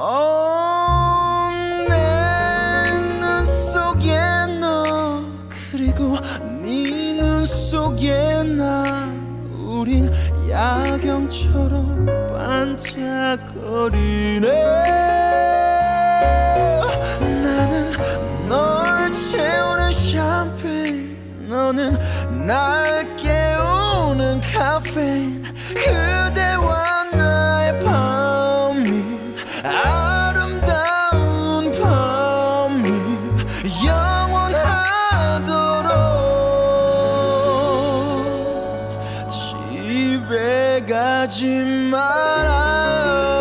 어, 내눈 속에 너 그리고 네 눈 속에 나 우린 야경처럼 반짝거리네. 나는 널 채우는 샴페인 너는 날 깨우는 카페인 그대와 나의 밤 가지 말아요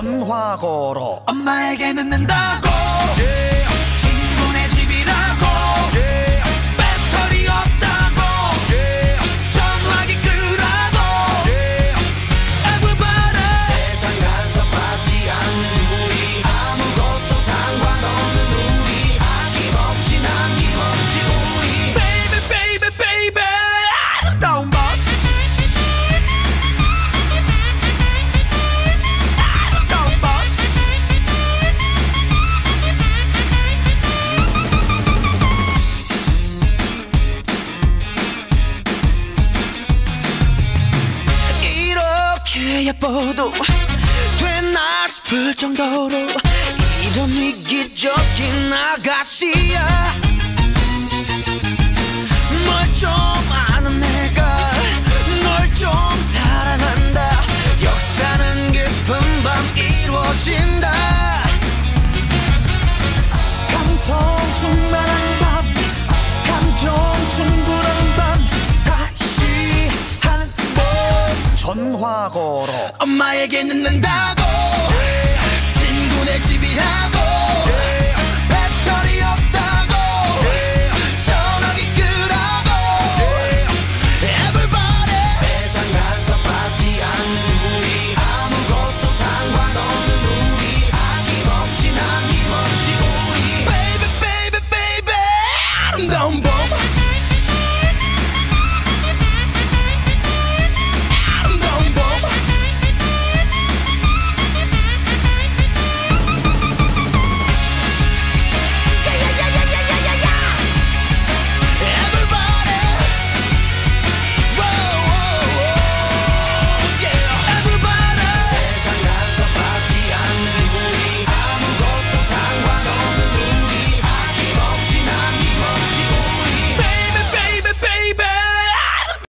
전화 걸어. 엄마에게 늦는다고. 친 예뻐도 되나 싶을 정도로 이런 이기적인 아가씨야 엄마에게 늦는다고